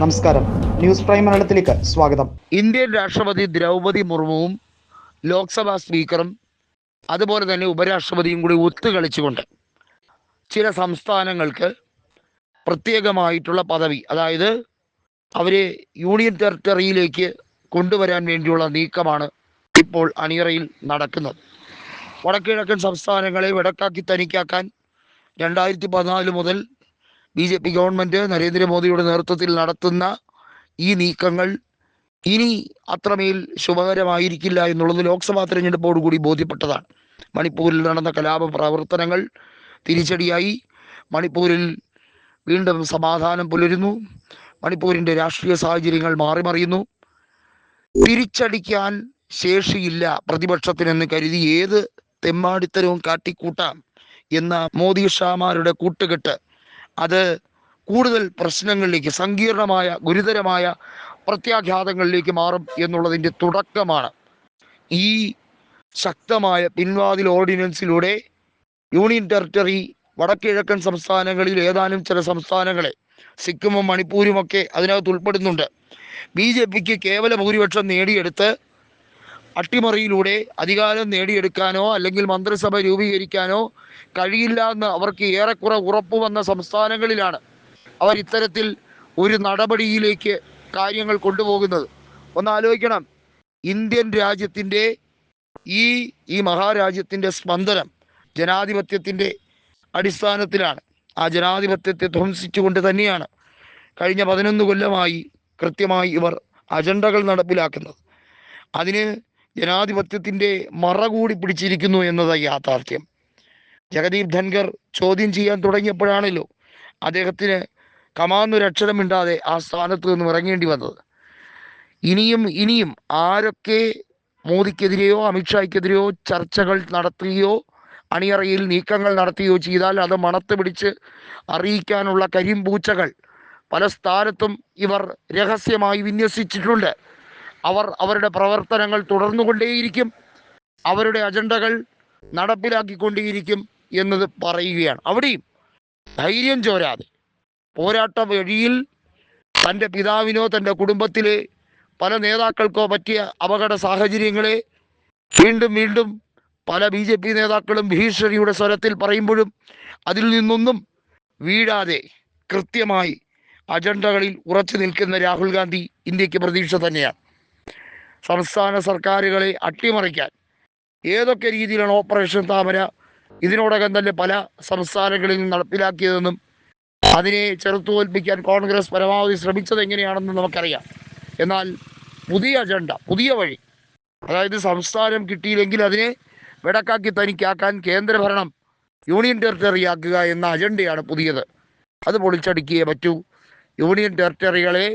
നമസ്കാരം. News prime മലയാളത്തിലേക്ക് സ്വാഗതം. ഇന്ത്യൻ രാഷ്ട്രപതി ദ്രൗപതി മുർമുവും ലോക്സഭാ സ്പീക്കറും അതുപോലെ തന്നെ ഉപരാഷ്ട്രപതിയും കൂടി ഒത്തുകളിച്ചുകൊണ്ട് ചില സംസ്ഥാനങ്ങൾക്ക് പ്രത്യേകമായിട്ടുള്ള പദവി അതായത് അവരെ യൂണിയൻ ടെറിട്ടറിയിലേക്ക് കൊണ്ടുവരാൻ വേണ്ടിയുള്ള നീക്കമാണ് ഇപ്പോൾ അണിയറയിൽ നടക്കുന്നത്. വടക്കിഴക്കൻ സംസ്ഥാനങ്ങളെ വടക്കാക്കി തനിക്കാക്കാൻ രണ്ടായിരത്തി പതിനാല് മുതൽ ബി ജെ പി ഗവൺമെന്റ് നരേന്ദ്രമോദിയുടെ നേതൃത്വത്തിൽ നടത്തുന്ന ഈ നീക്കങ്ങൾ ഇനി അത്രമേൽ ശുഭകരമായിരിക്കില്ല എന്നുള്ളത് ലോക്സഭാ തെരഞ്ഞെടുപ്പോടുകൂടി ബോധ്യപ്പെട്ടതാണ്. മണിപ്പൂരിൽ നടന്ന കലാപ പ്രവർത്തനങ്ങൾ തിരിച്ചടിയായി. മണിപ്പൂരിൽ വീണ്ടും സമാധാനം പുലരുന്നു. മണിപ്പൂരിന്റെ രാഷ്ട്രീയ സാഹചര്യങ്ങൾ മാറിമറിയുന്നു. തിരിച്ചടിക്കാൻ ശേഷിയില്ല പ്രതിപക്ഷത്തിനെന്ന് കരുതി ഏത് തെമ്മാടിത്തരവും കാട്ടിക്കൂട്ടാം എന്ന മോദി ഷാമാരുടെ കൂട്ടുകെട്ട് അത് കൂടുതൽ പ്രശ്നങ്ങളിലേക്ക് സങ്കീർണമായ ഗുരുതരമായ പ്രത്യാഘാതങ്ങളിലേക്ക് മാറും എന്നുള്ളതിന്റെ തുടക്കമാണ്. ഈ ശക്തമായ പിൻവാതിൽ ഓർഡിനൻസിലൂടെ യൂണിയൻ ടെറിട്ടറി വടക്കിഴക്കൻ സംസ്ഥാനങ്ങളിൽ ഏതാനും ചില സംസ്ഥാനങ്ങളെ സിക്കിമും മണിപ്പൂരുമൊക്കെ അതിനകത്ത് ഉൾപ്പെടുന്നുണ്ട്. ബി ജെ പിക്ക് കേവല ഭൂരിപക്ഷം നേടിയെടുത്ത് അട്ടിമറിയിലൂടെ അധികാരം നേടിയെടുക്കാനോ അല്ലെങ്കിൽ മന്ത്രിസഭ രൂപീകരിക്കാനോ കഴിയില്ല എന്ന് അവർക്ക് ഏറെക്കുറെ ഉറപ്പ് വന്ന സംസ്ഥാനങ്ങളിലാണ് അവർ ഇത്തരത്തിൽ ഒരു നടപടിയിലേക്ക് കാര്യങ്ങൾ കൊണ്ടുപോകുന്നത്. ഒന്ന് ആലോചിക്കണം. ഇന്ത്യൻ രാജ്യത്തിന്റെ ഈ ഈ മഹാരാജ്യത്തിന്റെ സ്പന്ദനം ജനാധിപത്യത്തിന്റെ അടിസ്ഥാനത്തിലാണ്. ആ ജനാധിപത്യത്തെ ധ്വംസിച്ചുകൊണ്ട് തന്നെയാണ് കഴിഞ്ഞ പതിനൊന്ന് കൊല്ലമായി കൃത്യമായി ഇവർ അജണ്ടകൾ നടപ്പിലാക്കുന്നത്. അതിന് ജനാധിപത്യത്തിന്റെ മറ കൂടി പിടിച്ചിരിക്കുന്നു എന്നത് യാഥാർത്ഥ്യം. ജഗദീപ് ധൻഖർ ചോദ്യം ചെയ്യാൻ തുടങ്ങിയപ്പോഴാണല്ലോ അദ്ദേഹത്തിന് കമാന്നൊരക്ഷരമിണ്ടാതെ ആ സ്ഥാനത്ത് നിന്ന് ഇറങ്ങേണ്ടി വന്നത്. ഇനിയും ഇനിയും ആരൊക്കെ മോദിക്കെതിരെയോ അമിത്ഷായ്ക്കെതിരെയോ ചർച്ചകൾ നടത്തുകയോ അണിയറയിൽ നീക്കങ്ങൾ നടത്തുകയോ ചെയ്താൽ അത് മണത്ത് പിടിച്ച് അറിയിക്കാനുള്ള കരിമ്പൂച്ചകൾ പല സ്ഥാനത്തും ഇവർ രഹസ്യമായി വിന്യസിച്ചിട്ടുണ്ട്. അവർ അവരുടെ പ്രവർത്തനങ്ങൾ തുടർന്നുകൊണ്ടേയിരിക്കും. അവരുടെ അജണ്ടകൾ നടപ്പിലാക്കിക്കൊണ്ടേയിരിക്കും എന്നത് പറയുകയാണ്. അവിടെയും ധൈര്യം ചോരാതെ പോരാട്ട വഴിയിൽ തന്റെ പിതാവിനോ തന്റെ കുടുംബത്തിലെ പല നേതാക്കൾക്കോ പറ്റിയ അപകട സാഹചര്യങ്ങളെ വീണ്ടും വീണ്ടും പല ബി ജെ പി നേതാക്കളും ഭീഷണിയുടെ സ്വരത്തിൽ പറയുമ്പോഴും അതിൽ നിന്നൊന്നും വീഴാതെ കൃത്യമായി അജണ്ടകളിൽ ഉറച്ചു നിൽക്കുന്ന രാഹുൽ ഗാന്ധി ഇന്ത്യയ്ക്ക് പ്രതീക്ഷ തന്നെയാണ്. സംസ്ഥാന സർക്കാരുകളെ അട്ടിമറിക്കാൻ ഏതൊക്കെ രീതിയിലാണ് ഓപ്പറേഷൻ താമര? ഇതിനോടകം തന്നെ പല സംസ്ഥാനങ്ങളിൽ നടപ്പിലാക്കിയതെന്നും അതിനെ ചെറുത്തുതോൽപ്പിക്കാൻ കോൺഗ്രസ് പരമാവധി ശ്രമിച്ചത് എങ്ങനെയാണെന്ന് നമുക്കറിയാം. എന്നാൽ പുതിയ അജണ്ട പുതിയ വഴി അതായത് സംസ്ഥാനം കിട്ടിയില്ലെങ്കിൽ അതിനെ വെടക്കാക്കി തനിക്കാക്കാൻ കേന്ദ്രഭരണം യൂണിയൻ ടെറിട്ടറി ആക്കുക എന്ന അജണ്ടയാണ് പുതിയത്. അത് പൊളിച്ചടുക്കിയേ പറ്റൂ. യൂണിയൻ ടെറിട്ടറികളെ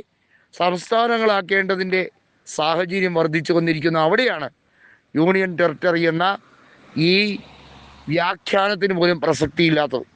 സംസ്ഥാനങ്ങളാക്കേണ്ടതിന്റെ സാഹചര്യം വർദ്ധിച്ചു കൊണ്ടിരിക്കുന്ന അവിടെയാണ് യൂണിയൻ ടെറിട്ടറി എന്ന ഈ വ്യാഖ്യാനത്തിന് പോലും പ്രസക്തിയില്ലാത്തത്.